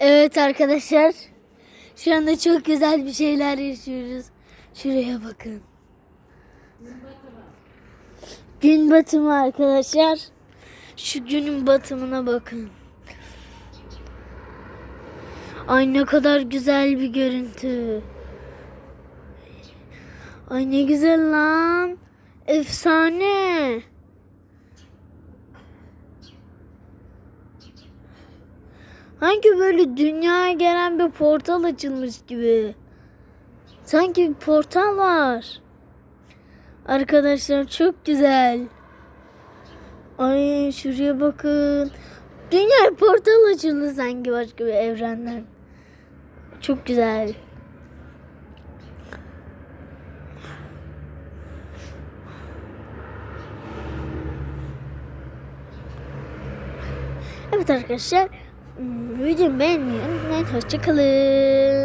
Evet arkadaşlar. Şu anda çok güzel bir şeyler yaşıyoruz. Şuraya bakın. Gün batımı arkadaşlar. Şu günün batımına bakın. Ay ne kadar güzel bir görüntü. Ay ne güzel lan. Efsane. Sanki böyle dünyaya gelen bir portal açılmış gibi. Sanki bir portal var. Arkadaşlar çok güzel. Ay şuraya bakın. Dünya portal açıldı sanki başka bir evrenden. Çok güzel. Evet arkadaşlar. Videomu beğenmeyi unutmayın. Hoşçakalın.